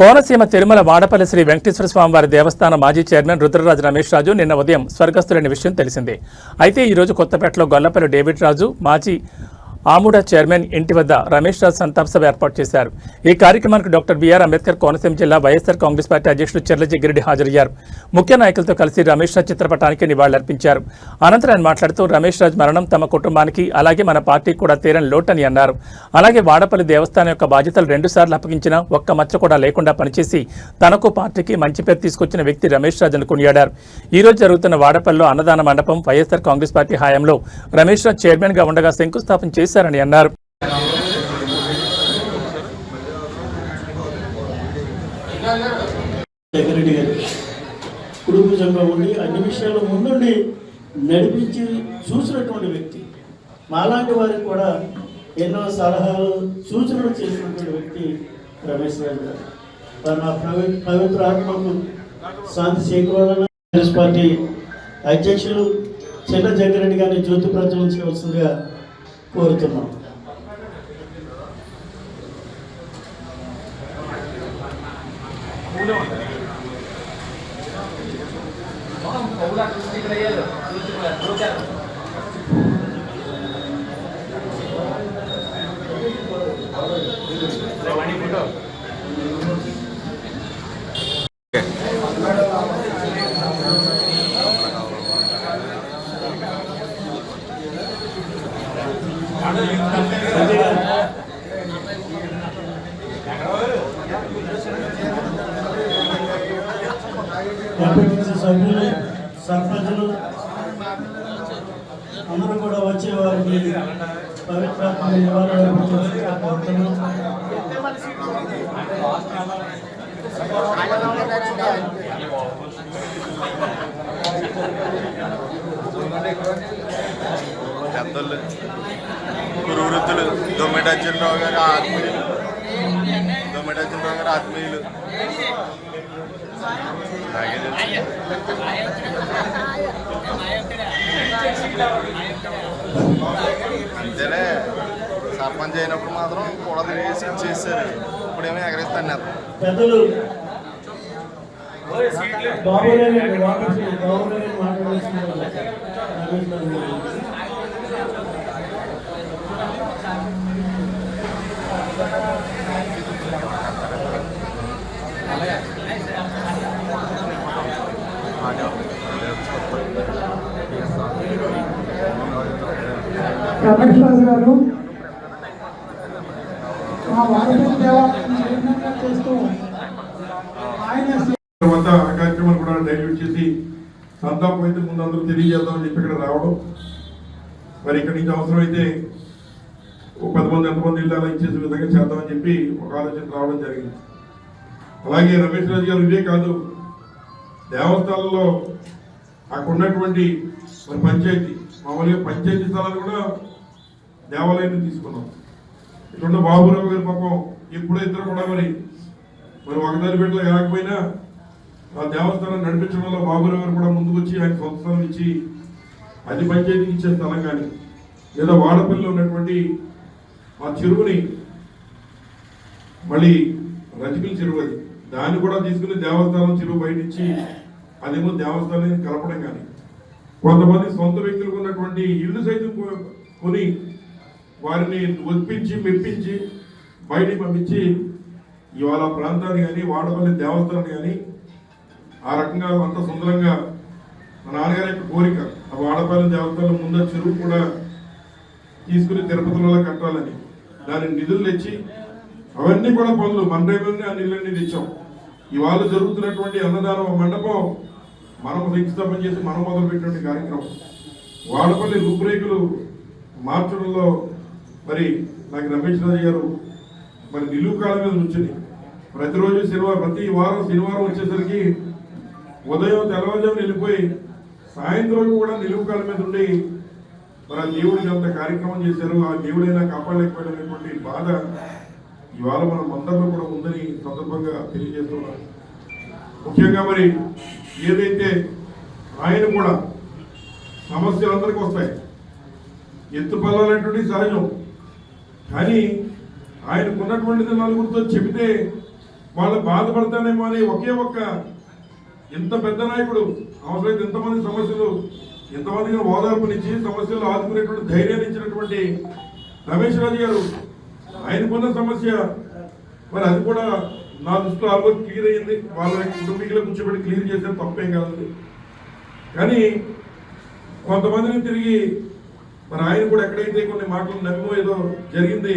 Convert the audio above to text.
కోనసీమ తిరుమల వాడపల్లి శ్రీ వెంకటేశ్వర స్వామివారి దేవస్థాన మాజీ చైర్మన్ రుద్రరాజు రమేష్ రాజు నిన్న ఉదయం స్వర్గస్థులైన విషయం తెలిసిందే. అయితే ఈరోజు కొత్తపేటలో గొల్లపల్లి డేవిడ్ రాజు మాజీ ఆముడ చైర్మన్ ఇంటి వద్ద రమేష్ రాజ్ సంతాప సభ ఏర్పాటు చేశారు. ఈ కార్యక్రమానికి డాక్టర్ బిఆర్ అంబేద్కర్ కోనసీమ జిల్లా వైఎస్ఆర్ కాంగ్రెస్ పార్టీ అధ్యక్షుడు చెర్ల జగ్గిరెడ్డి హాజరయ్యారు. ముఖ్య నాయకులతో కలిసి రమేష్ రాజ్ చిత్రపటానికి నివాళులర్పించారు. అనంతరం ఆయన మాట్లాడుతూ రమేష్ రాజ్ మరణం తమ కుటుంబానికి అలాగే మన పార్టీకి కూడా తీరని లోటని అన్నారు. అలాగే వాడపల్లి దేవస్థానం యొక్క బాధ్యతలు రెండుసార్లు అప్పగించిన ఒక్క మచ్చ కూడా లేకుండా పనిచేసి తనకు పార్టీకి మంచి పేరు తీసుకొచ్చిన వ్యక్తి రమేష్ రాజ్ అని కొనియాడారు. ఈ రోజు జరుగుతున్న వాడపల్లిలో అన్నదాన మండపం వైఎస్ఆర్ కాంగ్రెస్ పార్టీ హయాంలో రమేష్ రాజ్ చైర్మన్గా ఉండగా శంకుస్థాపన చేశారని అన్నారు. జగరెడ్డి గారు కుటుంబ ఉండి అన్ని విషయాలు ముందుండి నడిపించి చూసినటువంటి వ్యక్తి. మాలాంటి వారికి కూడా ఎన్నో సలహాలు సూచనలు చేసినటువంటి వ్యక్తి రమేష్ రాజు గారు. వారు నా పవిత్ర ఆత్మకు శాంతి చేకూరాలని కాంగ్రెస్ పార్టీ అధ్యక్షులు చిన్న జగరెడ్డి గారిని జ్యోతి ప్రచురించవలసిందిగా కోరుతున్నాం ఎంపీటీసీ సభ్యులు సర్పంచులు. అందరూ కూడా వచ్చే వారికి పవిత్రాత్మ నివారణ పెద్దలు గురు వృద్ధులు దొమ్మిడర్జునరావు గారి ఆత్మీయులు. దొమ్మిడర్జునరావు గారు ఆత్మీయులు. అంతేలే సర్పంచ్ అయినప్పుడు మాత్రం కూడా తిరిగేసి ఇచ్చేసారు. ఇప్పుడేమో ఎగరేస్తాను నేను. పెద్దలు. బాబు రమేష్ రాజు గారు మా దేవాలయం చైర్మన్గా చేస్తూ ఆయన తర్వాత ఆ కూడా డైల్యూట్ చేసి సంతాపం అయితే ముందు అందరూ తెలియజేద్దామని చెప్పి ఇక్కడ రావడం. మరి ఇక్కడి నుంచి అవసరమైతే ఒక పది మంది ఎంతమంది ఇల్లు అలా ఇచ్చేసే విధంగా చేద్దామని చెప్పి ఒక ఆలోచన రావడం జరిగింది. అలాగే రమేష్ రాజు గారు ఇవే కాదు దేవస్థానంలో అక్కడ ఉన్నటువంటి మరి పంచాయతీ మామూలుగా పంచాయతీ స్థలాలు కూడా దేవాలయాన్ని తీసుకున్నాం. ఇటువంటి బాబురావు గారి పాపం ఎప్పుడో ఇద్దరు కూడా మరి మరి ఒకదారి బిడ్డలు కాకపోయినా ఆ దేవస్థానం నడిపించడంలో బాబురావు గారు కూడా ముందుకు వచ్చి ఆయన సంస్థానం ఇచ్చి అది పంచాయతీకి ఇచ్చే స్థలం కానీ లేదా వాడపల్లిలో ఉన్నటువంటి ఆ చెరువుని మళ్ళీ రజకుల చెరువు అది. దాన్ని కూడా తీసుకుని దేవస్థానం చెరువు బయట ఇచ్చి అదేమో దేవస్థానాన్ని కలపడం కానీ కొంతమంది సొంత వ్యక్తులకు ఉన్నటువంటి ఇల్లు సైతం కొని వారిని ఒప్పించి మెప్పించి బయటికి పంపించి ఇవాళ ప్రాంతాన్ని కానీ వాడపల్లి దేవస్థానాన్ని కానీ ఆ రకంగా అంత సుందరంగా మా నాన్నగారి యొక్క కోరిక ఆ వాడపల్లి దేవస్థానం ముందు చెరువు కూడా తీసుకుని తిరుపతిలో కట్టాలని. దానికి నిధులు తెచ్చి అవన్నీ కూడా పనులు మన రేపల్ని ఆ నిధులన్నీ తెచ్చాం. ఇవాళ జరుగుతున్నటువంటి అన్నదానం మండపం మనం శంకుస్థాపన చేసి మనం మొదలుపెట్టినటువంటి కార్యక్రమం. వాడపల్లి రూపురేఖలు మార్చడంలో మరి నాకు రమేష్ రాజు గారు మరి నిలువు కాలం మీద నుంచుని ప్రతిరోజు శనివారం ప్రతి వారం శనివారం వచ్చేసరికి ఉదయం తెల్లవారుజామున వెళ్ళిపోయి సాయంత్రం కూడా నిలువు కాలం మీద ఉండి మరి ఆ దేవుడికి అంత కార్యక్రమం చేశారు ఆ దేవుడైనా కాపాడలేకపోయినటువంటి బాధ ఇవాళ మన మందరిలో కూడా ఉందని సందర్భంగా తెలియజేస్తున్నాను ముఖ్యంగా మరి ఏదైతే ఆయన కూడా సమస్యలు అందరికీ వస్తాయి. ఎత్తు పల్లాలనేటువంటి సహజం. కానీ ఆయనకున్నటువంటిది నలుగురితో చెబితే వాళ్ళు బాధపడతానేమో అని ఒకే ఒక్క ఇంత పెద్ద నాయకుడు అవసరమైతే ఇంతమంది సమస్యలు ఇంతమందికి ఓదార్పునిచ్చి సమస్యలు ఆదుకునేటువంటి ధైర్యాన్ని ఇచ్చినటువంటి రమేష్ రాజు గారు ఆయనకున్న సమస్య మరి అది కూడా నా దృష్టిలో ఆల్మోస్ట్ క్లియర్ అయ్యింది. వాళ్ళ కుటుంబీకులు కూర్చోబెట్టి క్లియర్ చేసే తప్పేం కాదు కానీ కొంతమందిని తిరిగి మరి ఆయన కూడా ఎక్కడైతే కొన్ని మాటలు నమ్మో ఏదో జరిగింది